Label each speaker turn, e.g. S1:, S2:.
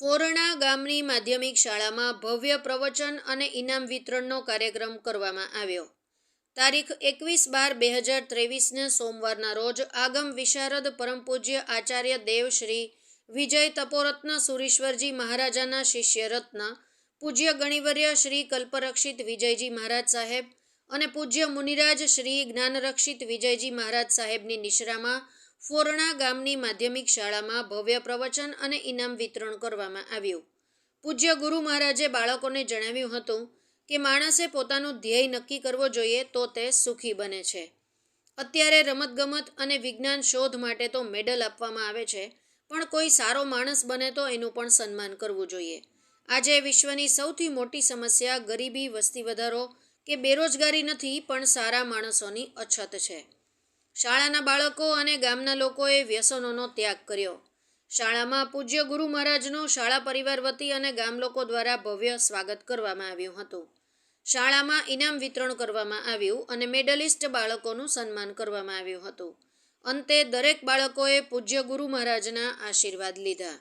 S1: ફોરણા ગામની માધ્યમિક શાળામાં ભવ્ય પ્રવચન અને ઇનામ વિતરણનો કાર્યક્રમ કરવામાં આવ્યો. તારીખ એકવીસ બાર બે હજાર ત્રેવીસને સોમવારના રોજ આગમ વિશારદ પરમ પૂજ્ય આચાર્ય દેવ શ્રી વિજય તપોરત્ન સુરીશ્વરજી મહારાજાના શિષ્ય રત્ન પૂજ્ય ગણિવર્ય શ્રી કલ્પરક્ષિત વિજયજી મહારાજ સાહેબ અને પૂજ્ય મુનિરાજ શ્રી જ્ઞાનરક્ષિત વિજયજી મહારાજ સાહેબની નિશ્રામાં ફોરણા ગામની માધ્યમિક શાળામાં ભવ્ય પ્રવચન અને ઇનામ વિતરણ કરવામાં આવ્યું. પૂજ્ય ગુરુ મહારાજે બાળકોને જણાવ્યું હતું કે માણસે પોતાનું ધ્યેય નક્કી કરવો જોઈએ તો તે સુખી બને છે. અત્યારે રમતગમત અને વિજ્ઞાન શોધ માટે તો મેડલ આપવામાં આવે છે, પણ કોઈ સારો માણસ બને તો એનું પણ સન્માન કરવું જોઈએ. આજે વિશ્વની સૌથી મોટી સમસ્યા ગરીબી વસ્તી વધારો કે બેરોજગારી નથી પણ સારા માણસોની અછત છે. શાળાના બાળકો અને ગામના લોકોએ વ્યસનોનો ત્યાગ કર્યો. શાળામાં પૂજ્ય ગુરુ મહારાજનું શાળા પરિવાર વતી અને ગામ લોકો દ્વારા ભવ્ય સ્વાગત કરવામાં આવ્યું હતું. શાળામાં ઇનામ વિતરણ કરવામાં આવ્યું અને મેડલિસ્ટ બાળકોનું સન્માન કરવામાં આવ્યું હતું. અંતે દરેક બાળકોએ પૂજ્ય ગુરુ મહારાજના આશીર્વાદ લીધા.